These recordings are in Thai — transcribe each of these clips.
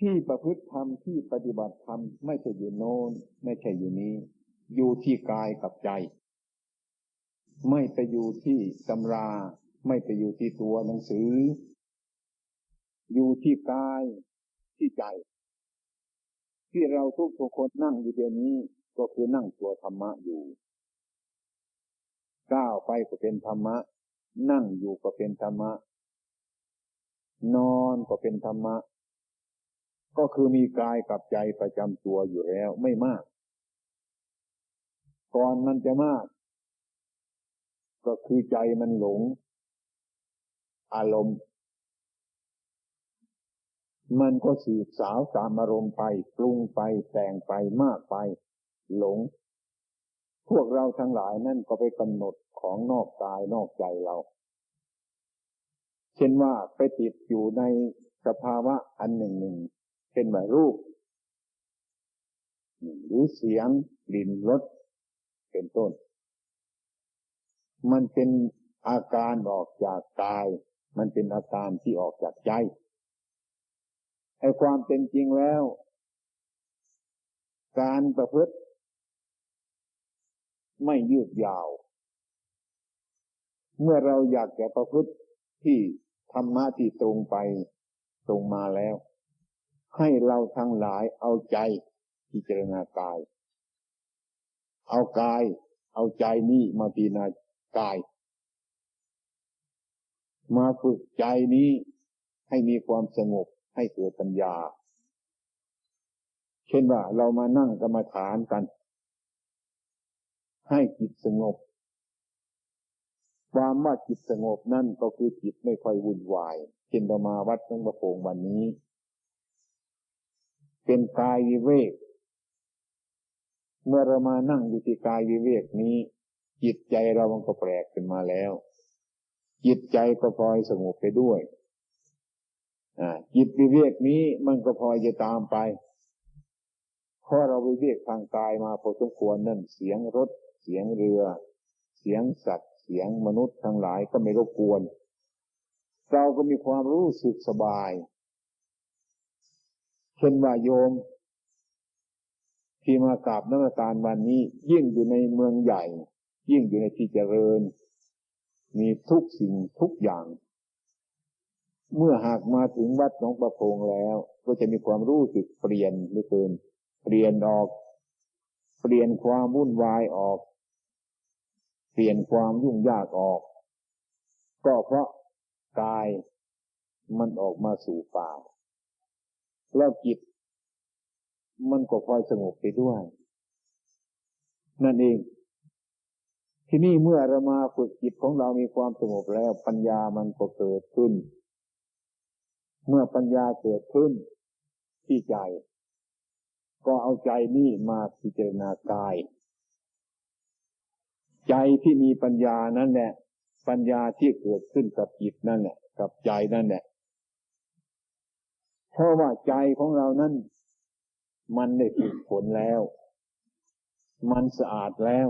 ที่ประพฤติธรรมที่ปฏิบัติธรรมไม่ใช่อยู่โน้นไม่ใช่อยู่นี้ อยู่ที่กายกับใจ ไม่ไปอยู่ที่ตำรา ไม่ไปอยู่ที่ตัวหนังสือ อยู่ที่กายที่ใจ ที่เราทุกทุกคนนั่งอยู่เดี๋ยวนี้ ก็คือนั่งตัวธรรมะอยู่ก้าวไปก็เป็นธรรมะ นั่งอยู่ก็เป็นธรรมะ นอนก็เป็นธรรมะ ก็คือมีกายกับใจประจำตัวอยู่แล้วไม่มาก ก่อนมันจะมาก ก็คือใจมันหลง อารมณ์ มันก็สืบสาวตามอารมณ์ไป ปรุงไปแต่งไปมากไป หลง พวกเราทั้งหลายนั่นก็ไปกำหนดของนอกกายนอกใจเรา เช่นว่าไปติดอยู่ในสภาวะอันหนึ่งหนึ่ง เช่นว่ารูปหรือเสียงกลิ่นรสเป็นต้น มันเป็นอาการออกจากกาย มันเป็นอาการที่ออกจากใจไอ้ความเป็นจริงแล้ว การประพฤติไม่ยืดยาว เมื่อเราอยากจะประพฤติที่ธรรมะที่ตรงไปตรงมาแล้ว ให้เราทั้งหลายเอาใจพิจารณากาย เอากาย เอาใจนี้มาพิจารณากาย มาฝึกใจนี้ให้มีความสงบให้เกิดปัญญา เช่นว่าเรามานั่งกรรมฐานกัน ให้จิตสงบ ความว่าจิตสงบนั่นก็คือจิตไม่ค่อยวุ่นวาย เช่นเรามาวัดหลวงประโงวันนี้ เป็นกายวิเวก เมื่อเรามานั่งอยู่ที่กายวิเวกนี้ จิตใจเรามันก็แปลกขึ้นมาแล้ว จิตใจก็พลอยสงบไปด้วยจิตวิเวกนี้มันก็พลอยจะตามไปเพราะเราวิเวกทางกายมาพอสมควรนั่นเสียงรถ เสียงเรือ เสียงสัตว์ เสียงมนุษย์ทั้งหลายก็ไม่รบกวน เราก็มีความรู้สึกสบาย เช่นว่าโยม ที่มากราบนักการวันนี้ ยิ่งอยู่ในเมืองใหญ่ ยิ่งอยู่ในที่เจริญ มีทุกสิ่งทุกอย่าง เมื่อหากมาถึงวัดหนองประพงแล้ว ก็จะมีความรู้สึกเปลี่ยนเหลือเกินเปลี่ยนออก เปลี่ยนความวุ่นวายออก เปลี่ยนความยุ่งยากออก ก็เพราะกายมันออกมาสู่ป่า แล้วจิต มันก็คอยสงบไปด้วย นั่นเอง ที่นี่เมื่อเรามาฝึกจิตของเรามีความสงบแล้ว ปัญญามันก็เกิดขึ้น เมื่อปัญญาเกิดขึ้นที่ใจ ก็เอาใจนี่มาพิจารณากาย ใจที่มีปัญญานั่นแหละ ปัญญาที่เกิดขึ้นกับจิตนั่นแหละ กับใจนั่นแหละ เพราะว่าใจของเรานั้น มันได้ฝึกฝนแล้ว มันสะอาดแล้ว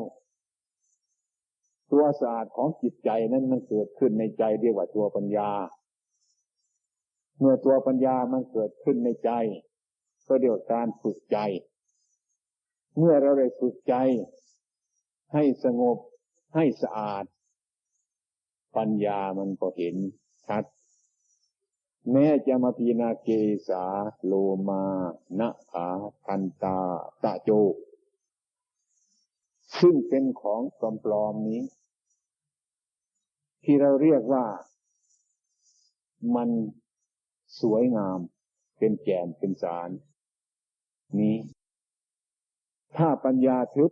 ตัวสะอาดของจิตใจนั้นมันเกิดขึ้นในใจเรียกว่าตัวปัญญา เมื่อตัวปัญญามันเกิดขึ้นในใจ ก็เรียกการฝึกใจ เมื่อเราได้ฝึกใจ ให้สงบให้สะอาด ปัญญามันก็เห็นชัด แม้จะมาพีนาเกสาโลมานะขาทันตาตะโจ ซึ่งเป็นของปลอมๆนี้ ที่เราเรียกว่ามันสวยงาม เป็นแก่นเป็นสาร นี้ ถ้าปัญญาทึบ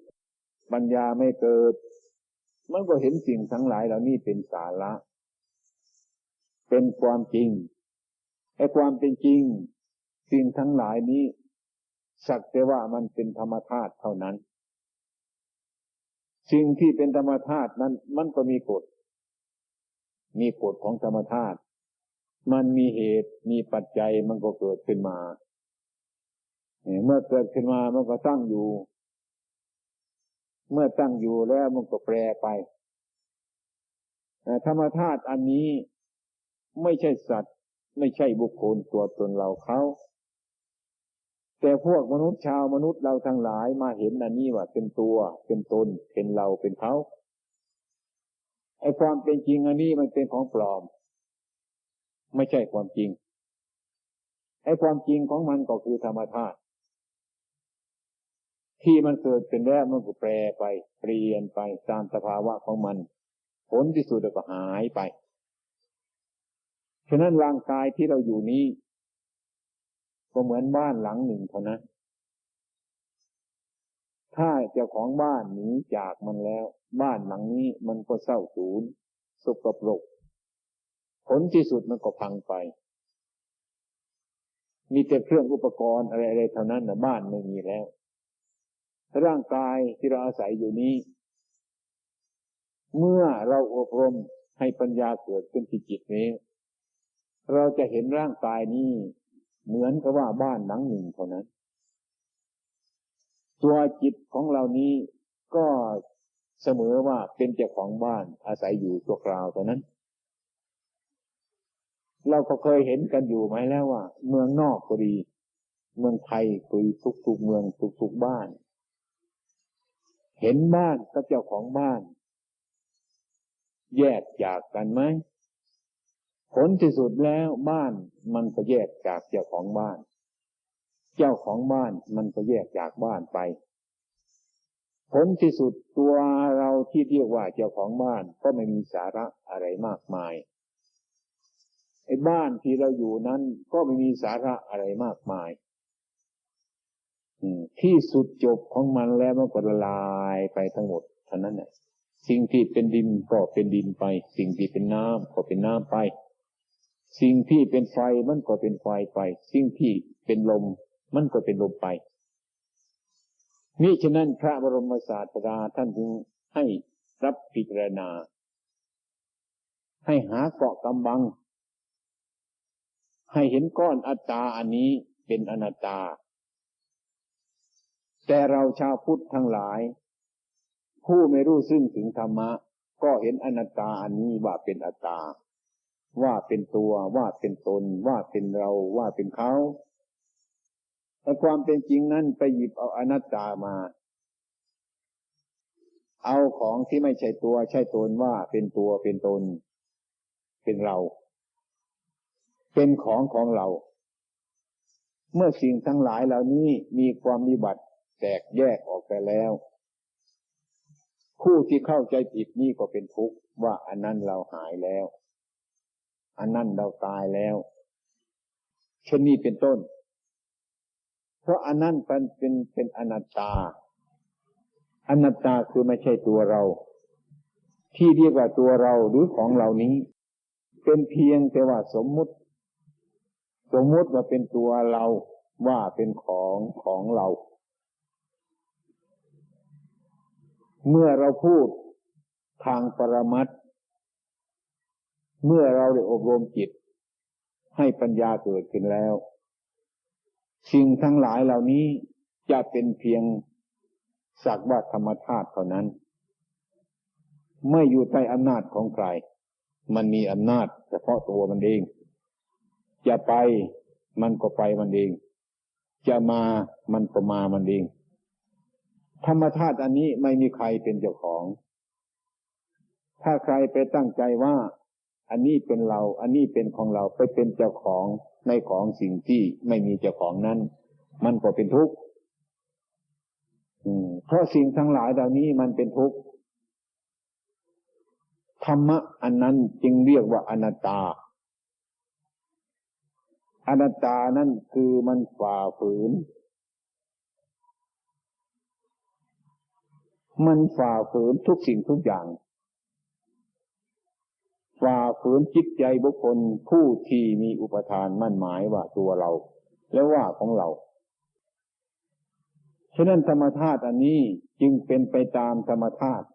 ปัญญาไม่เกิด มันก็เห็นสิ่งทั้งหลายเหล่านี้เป็นสาระ เป็นความจริง ไอ้ความเป็นจริง สิ่งทั้งหลายนี้ สักแต่ว่ามันเป็นธรรมธาตุเท่านั้น สิ่งที่เป็นธรรมธาตุนั้น มันก็มีกฎ มีกฎของธรรมธาตุมันมีเหตุมีปัจจัยมันก็เกิดขึ้นมา เมื่อเกิดขึ้นมามันก็ตั้งอยู่ เมื่อตั้งอยู่แล้วมันก็แปรไปธรรมธาตุอันนี้ไม่ใช่สัตว์ ไม่ใช่บุคคลตัวตนเราเขา แต่พวกมนุษย์ชาวมนุษย์เราทั้งหลายมาเห็นอันนี้ว่าเป็นตัว เป็นตน เป็นเราเป็นเขาไอ้ความเป็นจริงอันนี้มันเป็นของปลอม ไม่ใช่ความจริงไอ้ความจริงของมันก็คือธรรมธาตุที่มันเกิดเป็นแล้วมันก็แปรไป เปลี่ยนไปตามสภาวะของมัน ผลที่สุดก็หายไป ฉะนั้นร่างกายที่เราอยู่นี้ ก็เหมือนบ้านหลังหนึ่งเท่านั้นถ้าเจ้าของบ้านหนีจากมันแล้ว บ้านหลังนี้มันก็เศร้าสูญสกปรกผลที่สุดมันก็พังไป มีแต่เครื่องอุปกรณ์อะไรๆเท่านั้นนะบ้านไม่มีแล้ว ร่างกายที่เราอาศัยอยู่นี้ เมื่อเราอบรมให้ปัญญาเกิดขึ้นที่จิตนี้ เราจะเห็นร่างกายนี้เหมือนกับว่าบ้านหลังหนึ่งเท่านั้น ตัวจิตของเรานี้ก็เสมอว่าเป็นเจ้าของบ้านอาศัยอยู่ตัวคราวเท่านั้น เราก็เคยเห็นกันอยู่ไหมแล้วว่า เมืองนอกก็ดี เมืองไทยก็ดีทุกๆเมืองทุกๆบ้าน เห็นบ้านกับเจ้าของบ้าน แยกจากกันไหม ผลที่สุดแล้วบ้านมันก็แยกจากเจ้าของบ้าน เจ้าของบ้านมันก็แยกจากบ้านไป ผลที่สุดตัวเราที่เรียกว่าเจ้าของบ้านก็ไม่มีสาระอะไรมากมายไอ้บ้านที่เราอยู่นั้นก็ไม่มีสาระอะไรมากมายที่สุดจบของมันแล้วมันก็ละลายไปทั้งหมดเท่านั้นแหละสิ่งที่เป็นดินก็เป็นดินไป สิ่งที่เป็นน้ำก็เป็นน้ำไป สิ่งที่เป็นไฟมันก็เป็นไฟไป สิ่งที่เป็นลม มันก็เป็นลมไปมิฉะนั้นพระบรมศาสดาท่านจึงให้รับพิจารณา ให้หาเกาะกำบัง ให้เห็นก้อนอัตตาอันนี้เป็นอนัตตา แต่เราชาวพุทธทั้งหลาย ผู้ไม่รู้ซึ่งถึงธรรมะ ก็เห็นอนัตตาอันนี้ว่าเป็นอัตตา ว่าเป็นตัวว่าเป็นตน ว่าเป็นเราว่าเป็นเขาแต่ความเป็นจริงนั้นไปหยิบเอาอนัตตามา เอาของที่ไม่ใช่ตัวใช่ตนว่าเป็นตัวเป็นตน เป็นเรา เป็นของของเรา เมื่อสิ่งทั้งหลายเหล่านี้มีความมีบัติแตกแยกออกไปแล้ว ผู้ที่เข้าใจผิดนี่ก็เป็นทุกข์ว่าอันนั้นเราหายแล้ว อันนั้นเราตายแล้ว เช่นนี้เป็นต้น เพราะอันนั้นเป็นเป็นเป็นอนัตตา อนัตตาคือไม่ใช่ตัวเรา ที่เรียกว่าตัวเราหรือของเหล่านี้ เป็นเพียงแต่ว่าสมมุติ สมมุติว่าเป็นตัวเราว่าเป็นของของเรา เมื่อเราพูดทางปรมัต เมื่อเราได้อบรมจิต ให้ปัญญาเกิดขึ้นแล้ว สิ่งทั้งหลายเหล่านี้จะเป็นเพียงสักว่าธรรมธาตุเท่านั้น ไม่อยู่ใต้อำนาจของใคร มันมีอำนาจเฉพาะตัวมันเอง จะไปมันก็ไปมันเอง จะมามันก็มามันเอง ธรรมธาตุอันนี้ไม่มีใครเป็นเจ้าของ ถ้าใครไปตั้งใจว่า อันนี้เป็นเรา อันนี้เป็นของเราไปเป็นเจ้าของในของสิ่งที่ไม่มีเจ้าของนั้น มันก็เป็นทุกข์เพราะสิ่งทั้งหลายเหล่านี้มันเป็นทุกข์ธรรมะอันนั้นจึงเรียกว่าอนัตตา อนัตตานั่นคือมันฝ่าฝืน มันฝ่าฝืนทุกสิ่งทุกอย่าง ฝ่าฝืนจิตใจบุคคลผู้ที่มีอุปทานมั่นหมายว่าตัวเรา และว่าของเรา ฉะนั้นธรรมธาตุอันนี้จึงเป็นไปตามธรรมธาตุ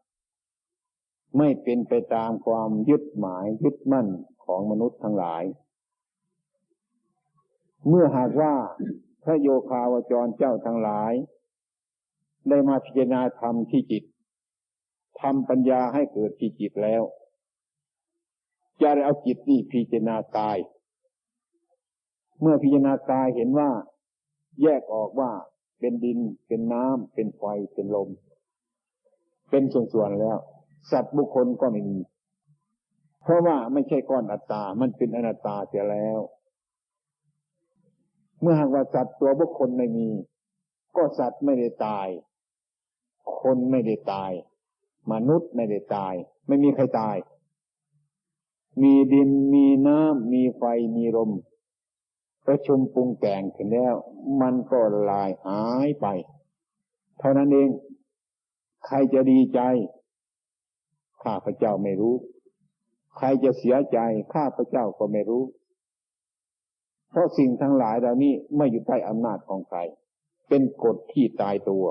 ไม่เป็นไปตามความยึดหมายยึดมั่นของมนุษย์ทั้งหลาย เมื่อหากว่าพระโยคาวจรเจ้าทั้งหลาย ได้มาพิจารณาธรรมที่จิตทำปัญญาให้เกิดที่จิตแล้ว จะได้เอาจิตนี่พิจารณากาย เมื่อพิจารณากายเห็นว่า แยกออกว่าเป็นดินเป็นน้ำเป็นไฟเป็นลม เป็นส่วนๆแล้ว สัตว์บุคคลก็ไม่มี เพราะว่าไม่ใช่ก้อนอัตตา มันเป็นอนัตตาเสียแล้ว เมื่อหากว่าสัตว์ตัวบุคคลไม่มี ก็สัตว์ไม่ได้ตาย คนไม่ได้ตาย มนุษย์ไม่ได้ตาย ไม่มีใครตาย มีดินมีน้ำมีไฟมีลมประชุมปรุงแต่งถึงแล้ว มันก็ลายหายไป เท่านั้นเอง ใครจะดีใจ ข้าพเจ้าไม่รู้ ใครจะเสียใจ ข้าพเจ้าก็ไม่รู้ เพราะสิ่งทั้งหลายเหล่านี้ไม่อยู่ใต้อำนาจของใคร เป็นกฎที่ตายตัว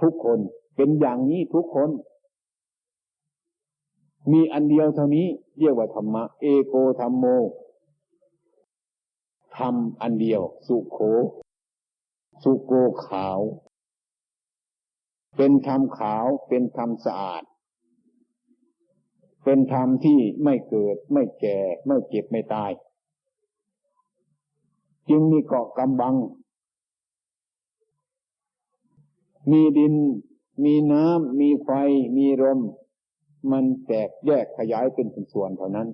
ทุกคนเป็นอย่างนี้ทุกคน มีอันเดียวเท่านี้เรียกว่าธรรมะ เอโกธรรมโมธรรมอันเดียว สุโข สุโกขาว เป็นธรรมขาว เป็นธรรมสะอาด เป็นธรรมที่ไม่เกิด ไม่แก่ ไม่เจ็บไม่ตาย จึงมีเกาะกำบัง มีดิน มีน้ำ มีไฟ มีลม มันแตกแยกขยายเป็นส่วนๆเท่านั้น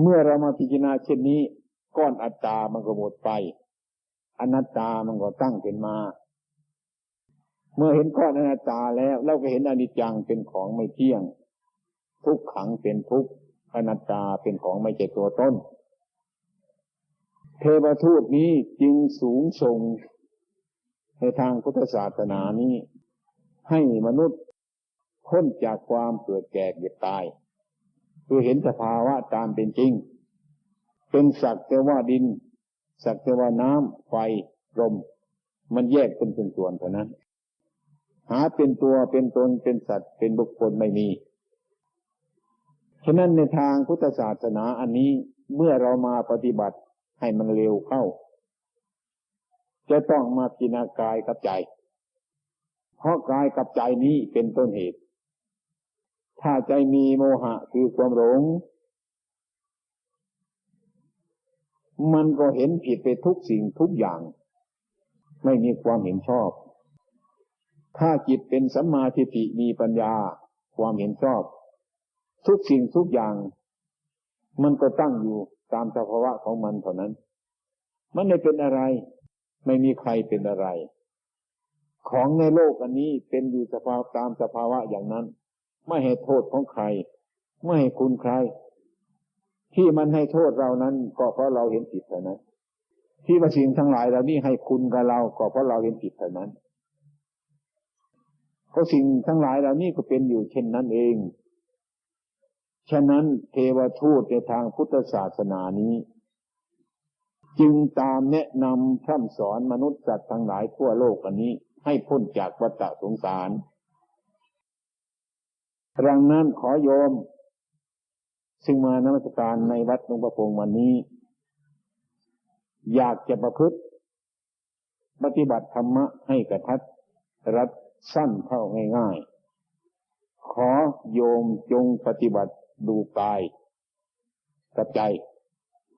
เมื่อเรามาพิจารณาเช่นนี้ ก้อนอัตตามันก็หมดไป อนัตตามันก็ตั้งขึ้นมา เมื่อเห็นก้อนอนัตตาแล้ว เราก็เห็นอนิจจังเป็นของไม่เที่ยง ทุกขังเป็นทุกอนัตตาเป็นของไม่ใช่ตัวต้น เทวทูตนี้จึงสูงส่งในทางพุทธศาสนานี้ ให้มนุษย์ พ้นจากความเกิดแก่เก็บตาย คือเห็นสภาวะตามเป็นจริง เป็นสักแต่ว่าดิน สักแต่ว่าน้ำไฟลมมันแยกเป็นส่วนๆเท่านั้น หาเป็นตัวเป็นตนเป็นสัตว์เป็นบุคคลไม่มีฉะนั้นในทางพุทธศาสนาอันนี้เมื่อเรามาปฏิบัติให้มันเร็วเข้า จะต้องมาพิจารณากายกับใจ เพราะกายกับใจนี้เป็นต้นเหตุ ถ้าใจมีโมหะคือความหลง มันก็เห็นผิดไปทุกสิ่งทุกอย่าง ไม่มีความเห็นชอบ ถ้าจิตเป็นสัมมาทิฏฐิมีปัญญา ความเห็นชอบ ทุกสิ่งทุกอย่าง มันก็ตั้งอยู่ตามสภาวะของมันเท่านั้น มันไม่เป็นอะไร ไม่มีใครเป็นอะไร ของในโลกอันนี้เป็นอยู่สภาวะตามสภาวะอย่างนั้น ไม่ให้โทษของใคร ไม่ให้คุณใคร ที่มันให้โทษเรานั้น ก็เพราะเราเห็นผิดเท่านั้น ที่มาสิ่งทั้งหลายเรานี่ให้คุณกับเรา ก็เพราะเราเห็นผิดเท่านั้นเพราะสิ่งทั้งหลายเหล่านี้ก็เป็นอยู่เช่นนั้นเอง ฉะนั้นเทวทูตในทางพุทธศาสนานี้ จึงตามแนะนำพร่ำสอนมนุษย์สัตว์ทั้งหลายทั่วโลกอันนี้ ให้พ้นจากวัฏสงสาร รังนั้นขอโยม ซึ่งมานมัสการในวัดหลวงประพงวันนี้ อยากจะประพฤติ ปฏิบัติธรรมะให้กระทัดรัดสั้นเท่าง่ายๆ ขอโยมจงปฏิบัติดูกายกับใจ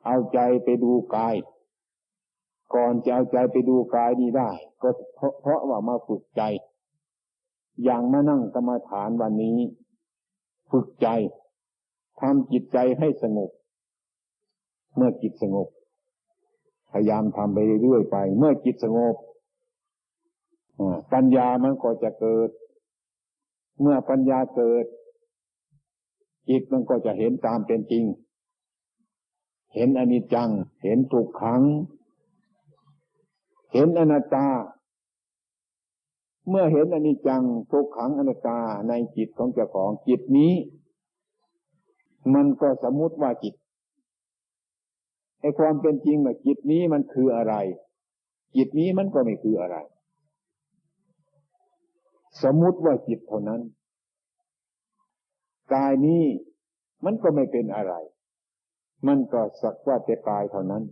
เอาใจไปดูกาย ก่อนจะเอาใจไปดูกายนี้ได้ ก็เพราะว่ามาฝึกใจอย่างมานั่งกรรมฐานวันนี้ ฝึกใจทำจิตใจให้สงบ เมื่อจิตสงบ พยายามทำไปเรื่อยๆไป เมื่อจิตสงบปัญญามันก็จะเกิด เมื่อปัญญาเกิด จิตมันก็จะเห็นตามเป็นจริง เห็นอนิจจัง เห็นทุกขัง เห็นอนัตตา เมื่อเห็นอนิจจังทุกขังอนัตตาในจิตของเจ้าของจิตนี้ มันก็สมมติว่าจิตไอความเป็นจริงว่าจิตนี้มันคืออะไร จิตนี้มันก็ไม่คืออะไร สมมติว่าจิตเท่านั้นกายนี้มันก็ไม่เป็นอะไร มันก็สักว่าจะกายเท่านั้น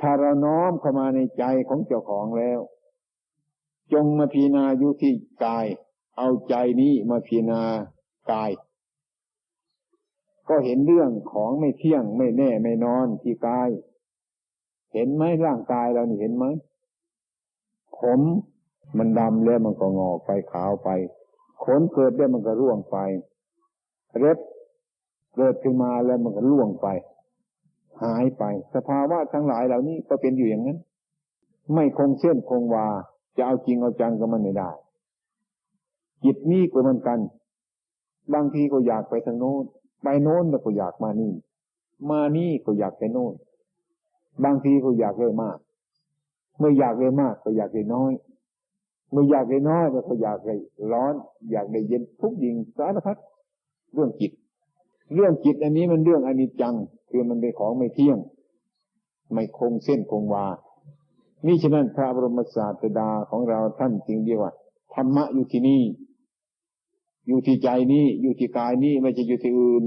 ถ้าเราน้อมเข้ามาในใจของเจ้าของแล้ว จงมาพิจารณาอยู่ที่กาย เอาใจนี้มาพิจารณากาย ก็เห็นเรื่องของไม่เที่ยงไม่แน่ไม่นอนที่กาย เห็นไหมร่างกายเรานี่เห็นไหมผมมันดำแล้วมันก็งอกไปขาวไป ขนเกิดแล้วมันก็ร่วงไปเล็บเกิดขึ้นมาแล้วมันก็ร่วงไป หายไป สภาวะทั้งหลายเหล่านี้ก็เป็นอยู่อย่างนั้น ไม่คงเส้นคงวา จะเอาจริงเอาจังก็มันไม่ได้ จิตนี้ก็เหมือนกัน บางทีก็อยากไปทางโน้น ไปโน้นแล้วก็อยากมานี่ มานี่ก็อยากไปโน้น บางทีก็อยากเลยมาก เมื่ออยากเลยมาก ก็อยากเลยน้อย เมื่ออยากเลยน้อยก็อยากเลยร้อน อยากเลยเย็นทุกอยิงสารพัดเรื่องจิต เรื่องจิตอันนี้มันเรื่องอนิจจัง คือมันเป็นของไม่เที่ยง ไม่คงเส้นคงวา นี่ฉะนั้นพระบรมศาสดาของเราท่านจริงเดียวว่าธรรมะอยู่ที่นี่ อยู่ที่ใจนี้อยู่ที่กายนี้ไม่ใช่อยู่ที่อื่น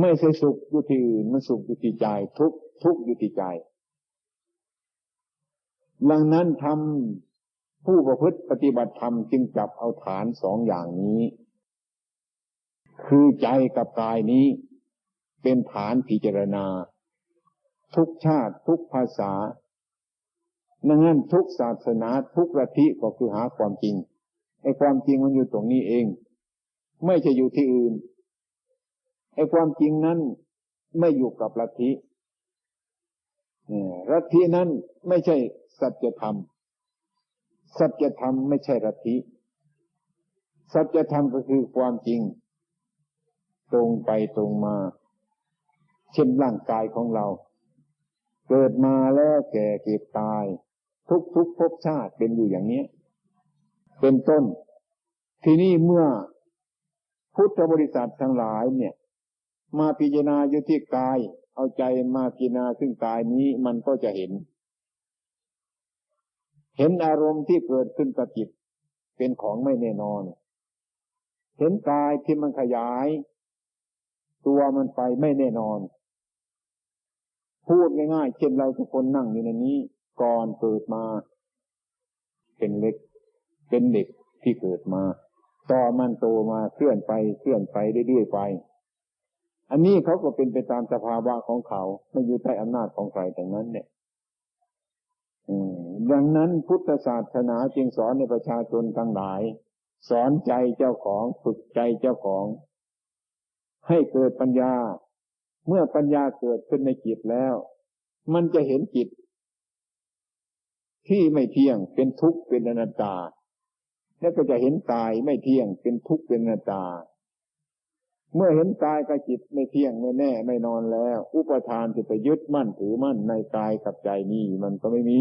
ไม่ใช่สุขอยู่ที่อื่นมันสุขอยู่ที่ใจ ทุกทุกอยู่ที่ใจดังนั้นทำผู้ประพฤติปฏิบัติธรรมจึงจับเอาฐานสองอย่างนี้ คือใจกับกายนี้ เป็นฐานพิจารณา ทุกชาติทุกภาษา ดังนั้นทุกศาสนาทุกระทิก็คือหาความจริงไอ้ความจริงมันอยู่ตรงนี้เอง ไม่ใช่อยู่ที่อื่นไอ้ความจริงนั้นไม่อยู่กับลัทธิลัทธินั้นไม่ใช่สัจธรรม สัจธรรมไม่ใช่ลัทธิสัจธรรมก็คือความจริง ตรงไปตรงมา เช่นร่างกายของเรา เกิดมาแล้วแก่เก็บตาย ทุกทุกภพชาติเป็นอยู่อย่างนี้เป็นต้น ทีนี้เมื่อพุทธบริษัททั้งหลายเนี่ย มาพิจารณาอยู่ที่กาย เอาใจมาพิจารณาซึ่งกายนี้มันก็จะเห็น เห็นอารมณ์ที่เกิดขึ้นกับจิต เป็นของไม่แน่นอน เห็นกายที่มันขยาย ตัวมันไปไม่แน่นอน พูดง่ายๆเช่นเราทุกคนนั่งอยู่ในนี้ ก่อนเกิดมา เป็นเล็ก เป็นเด็กที่เกิดมาต่อมันโตมาเคลื่อนไปเคลื่อนไปเรื่อยๆไป อันนี้เขาก็เป็นไปตามสภาวะของเขาไม่อยู่ใต้อำนาจของใครแต่นั้นเนี่ยดังนั้นพุทธศาสนาจึงสอนในประชาชนทั้งหลาย สอนใจเจ้าของฝึกใจเจ้าของ ให้เกิดปัญญา เมื่อปัญญาเกิดขึ้นในจิตแล้ว มันจะเห็นจิต ที่ไม่เที่ยงเป็นทุกข์เป็นอนัตตา แล้วก็จะเห็นกายไม่เที่ยงเป็นทุกข์เป็นอนัตตา เมื่อเห็นกายกับจิตไม่เที่ยงไม่แน่ไม่นอนแล้ว อุปทานจะไปยึดมั่นถือมั่นในกายกับใจนี้มันก็ไม่มี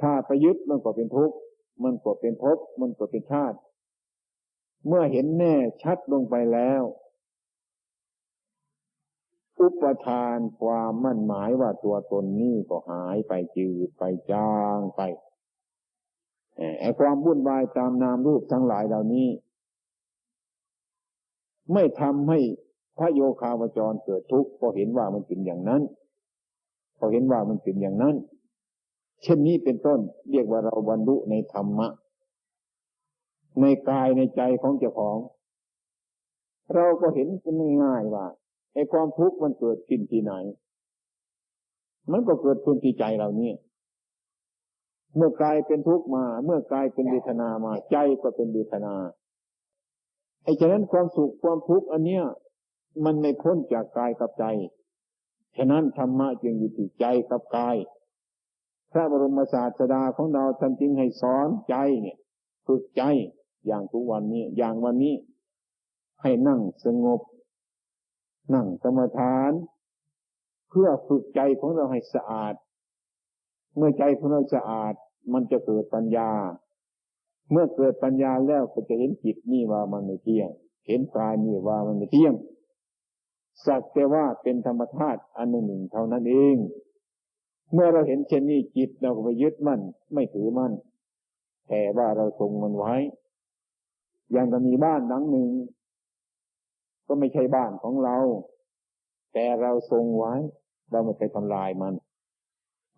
ถ้าไปยึดมันก็เป็นทุกข์มันก็เป็นภพมันก็เป็นชาติ เมื่อเห็นแน่ชัดลงไปแล้ว อุปทานความมั่นหมายว่าตัวตนนี้ก็หายไปจืดไปจางไปไอ้ความวุ่นวายตามนามรูปทั้งหลายเหล่านี้ ไม่ทำให้พระโยคาวจรเกิดทุกข์เพราะเห็นว่ามันเป็นอย่างนั้น พอเห็นว่ามันเป็นอย่างนั้น เช่นนี้เป็นต้นเรียกว่าเราบรรลุในธรรมะ ในกายในใจของเจ้าของ เราก็เห็นกันง่ายว่า ไอ้ความทุกข์มันเกิดขึ้นที่ไหน มันก็เกิดขึ้นที่ใจเราเนี่ยเมื่อกายเป็นทุกข์มา เมื่อกายเป็นเวทนามา ใจก็เป็นเวทนา ไอ้ฉะนั้นความสุขความทุกข์อันเนี้ย มันไม่พ้นจากกายกับใจ ฉะนั้นธรรมะจึงอยู่ที่ใจกับกาย พระบรมศาสดาของเราท่านจึงให้สอนใจเนี่ยฝึกใจอย่างทุกวันนี้ อย่างวันนี้ ให้นั่งสงบ นั่งสมาทาน เพื่อฝึกใจของเราให้สะอาด เมื่อใจของเราสะอาด มันจะเกิดปัญญา เมื่อเกิดปัญญาแล้วก็จะเห็นจิตนี่ว่ามันไม่เที่ยง เห็นกายนี่ว่ามันไม่เที่ยงสักแต่ว่าเป็นธรรมธาตุอันหนึ่งเท่านั้นเอง เมื่อเราเห็นเช่นนี้จิตเราก็ไปยึดมั่นไม่ถือมั่นแต่ว่าเราทรงมันไว้ อย่างก็มีบ้านหลังหนึ่ง ก็ไม่ใช่บ้านของเรา แต่เราทรงไว้ เราไม่ไปทำลายมัน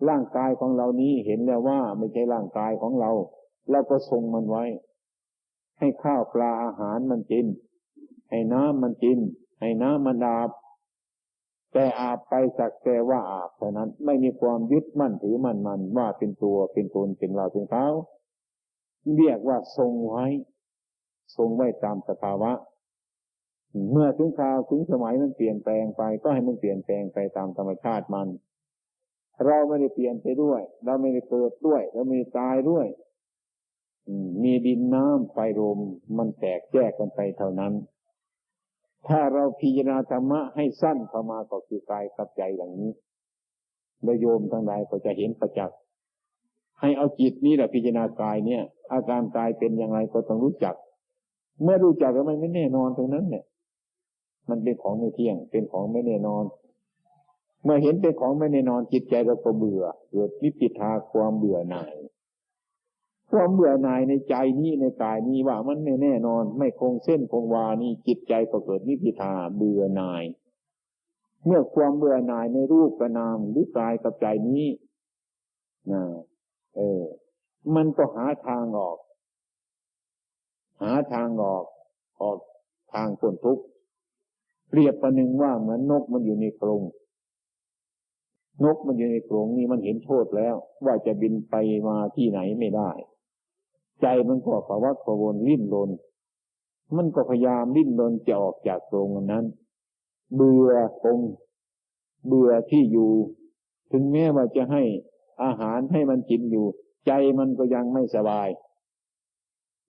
ร่างกายของเรานี้เห็นแล้วว่าไม่ใช่ร่างกายของเรา เราก็ทรงมันไว้ ให้ข้าวปลาอาหารมันกิน ให้น้ำมันกิน ให้น้ำมันดาบ แต่อาบไปสักแต่ว่าอาบเท่านั้น ไม่มีความยึดมั่นถือมั่นมันว่าเป็นตัวเป็นตนเป็นเราเป็นเขาเรียกว่าทรงไว้ ทรงไว้ตามสภาวะ เมื่อถึงคราวถึงสมัยมันเปลี่ยนแปลงไป ก็ให้มันเปลี่ยนแปลงไปตามธรรมชาติมัน เราไม่ได้เปลี่ยนไปด้วย เราไม่ได้เกิดด้วย เราไม่ได้ตายด้วยมีดินน้ำไฟลมมันแตกแยกกันไปเท่านั้น ถ้าเราพิจารณาธรรมะให้สั้นเข้ามาก็คือกายกับใจอย่างนี้โยมทั้งหลายก็จะเห็นประจักษ์ให้เอาจิตนี้แหละพิจารณากายเนี่ย อาการกายเป็นอย่างไรก็ต้องรู้จัก เมื่อรู้จักแล้วมันไม่แน่นอนตรงนั้นเนี่ย มันเป็นของไม่เที่ยง เป็นของไม่แน่นอน เมื่อเห็นเป็นของไม่แน่นอนจิตใจเราก็เบื่อ เกิดวิปิทาความเบื่อหน่าย ความเบื่อหน่ายในใจนี้ในกายนี้ว่ามันไม่แน่นอน ไม่คงเส้นคงวานี่จิตใจก็เกิดนิพิทาเบื่อหน่าย เมื่อความเบื่อหน่ายในรูปกระนามหรือกายกับใจนี้นะเออ มันก็หาทางออก หาทางออกออกทางพ้นทุกข์ เปรียบประหนึ่งว่าเหมือนนกมันอยู่ในกรงนกมันอยู่ในกรงนี้มันเห็นโทษแล้ว ว่าจะบินไปมาที่ไหนไม่ได้ ใจมันก็ภาวะกวนลิ้นรนมันก็พยายามลิ้นรนจะออกจากตรงนั้น เบื่อคงเบื่อที่อยู่ ถึงแม้ว่าจะให้อาหารให้มันกินอยู่ ใจมันก็ยังไม่สบาย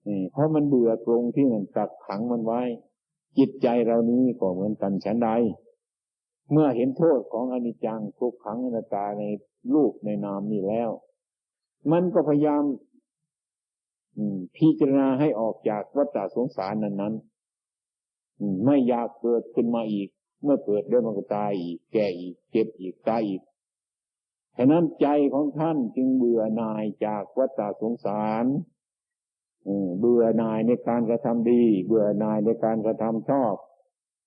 นี่เพราะมันเบื่อตรงที่มันกักขังมันไว้ จิตใจเรานี้ก็เหมือนกันฉันใด เมื่อเห็นโทษของอนิจจังทุกขังอนัตตาในรูปในนามนี้แล้ว มันก็พยายามพิจารณาให้ออกจากวัฏสงสารนั้นนั้นไม่อยากเกิดขึ้นมาอีก เมื่อเกิดเดี๋ยวมันก็ตายอีก แก่อีก เจ็บอีกตายอีกฉะนั้นใจของท่านจึงเบื่อหน่ายจากวัฏสงสาร เบื่อหน่ายในการกระทำดี เบื่อหน่ายในการกระทำชอบ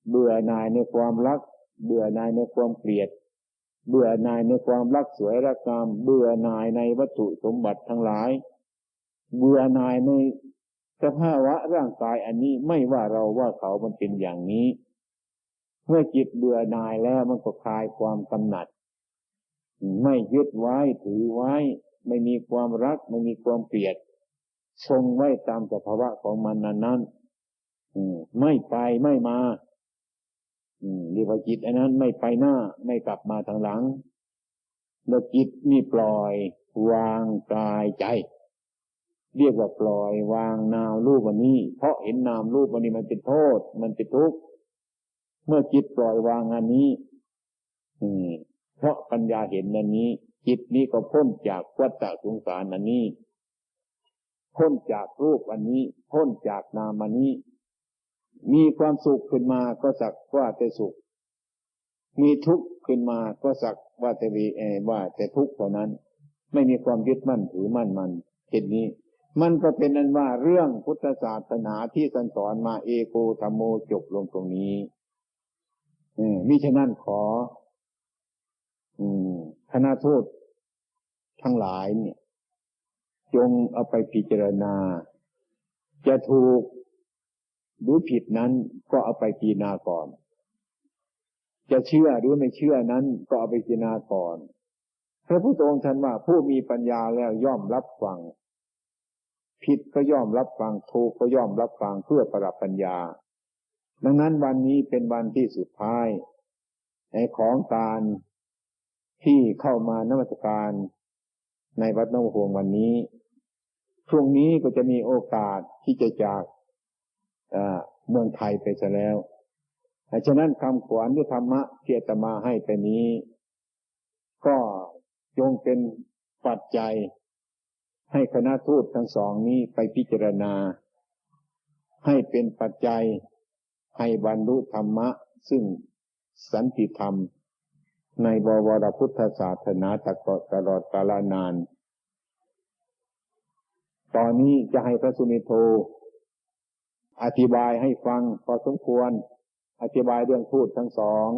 เบื่อหน่ายในความรัก เบื่อหน่ายในความเกลียด เบื่อหน่ายในความรักสวยรักงาม เบื่อหน่ายในวัตถุสมบัติทั้งหลาย เบื่อหน่ายในสภาวะร่างกายอันนี้ไม่ว่าเราว่าเขามันเป็นอย่างนี้ เมื่อจิตเบื่อหน่ายแล้วมันก็คลายความกำหนัด ไม่ยึดไว้ถือไว้ ไม่มีความรัก ไม่มีความเกลียด ทรงไว้ตามสภาวะของมันนั้นนั้นไม่ไปไม่มาเรียกว่าจิตอันนั้นไม่ไปหน้า ไม่กลับมาทางหลัง แล้วจิตนี่ปล่อยวางกายใจ เรียกว่าปล่อยวางนามรูปวันนี้ เพราะเห็นนามรูปวันนี้มันเป็นโทษ มันเป็นทุกข์เมื่อจิตปล่อยวางอันนี้อืมเพราะปัญญาเห็นอันนี้ จิตนี้ก็พ้นจากวัฏสงสารอันนี้ พ้นจากรูปอันนี้ พ้นจากนามอันนี้ มีความสุขขึ้นมาก็สักว่าแต่สุข มีทุกข์ขึ้นมาก็สักว่าแต่วีเอว่าแต่ทุกข์เท่านั้น ไม่มีความยึดมั่นถือมั่นมันเห็นนี้ มันก็เป็นนั้นว่าเรื่องพุทธศาสนาที่ท่านสอนมาเอโกธรรมโมจบลงตรงนี้มิฉะนั้นขอคณะทูตทั้งหลายเนี่ย จงเอาไปพิจารณา จะถูกหรือผิดนั้นก็เอาไปพิจารณาก่อน จะเชื่อหรือไม่เชื่อนั้นก็เอาไปพิจารณาก่อน พระพุทธองค์ท่านว่าผู้มีปัญญาแล้วย่อมรับฟัง ผิดก็ย่อมรับฟังถูกก็ย่อมรับฟังเพื่อประดับปัญญา ดังนั้นวันนี้เป็นวันที่สุดท้าย ในของการที่เข้ามานมัสการในวัดนวหงวันนี้ ช่วงนี้ก็จะมีโอกาสที่จะจากเมืองไทยไปซะแล้วฉะนั้นคำขวัญที่ธรรมะเทียตมาให้ไปนี้ ก็จงเป็นปัจจัย ให้คณะทูตทั้งสองนี้ไปพิจารณา ให้เป็นปัจจัยให้บรรลุธรรมะ ซึ่งสันติธรรม ในบวรพุทธศาสนาตลอดกาลนาน ตอนนี้จะให้พระสุนิโธอธิบายให้ฟังพอสมควร อธิบายเรื่องทูตทั้งสอง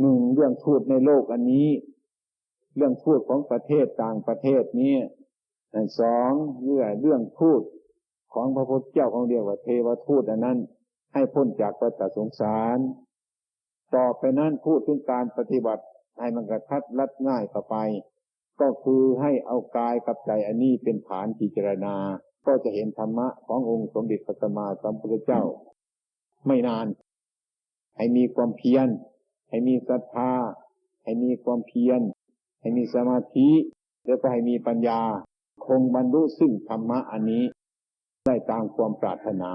หนึ่งเรื่องทูตในโลกอันนี้ เรื่องทูตของประเทศต่างประเทศนี้สองเรื่องเรื่องพูดของพระพุทธเจ้าของเรียกว่าเทวทูตอันนั้น ให้พ้นจากวัฏสงสาร ต่อไปนั้นพูดถึงการปฏิบัติให้มันกระทัดรัดง่ายต่อไป ก็คือให้เอากายกับใจอันนี้เป็นฐานพิจารณา ก็จะเห็นธรรมะขององค์สมเด็จพระสัมมาสัมพุทธเจ้า ไม่นาน ให้มีความเพียร ให้มีศรัทธา ให้มีความเพียร ให้มีสมาธิ แล้วก็ให้มีปัญญา คงบรรลุซึ่งธรรมะอันนี้ ได้ตามความปรารถนา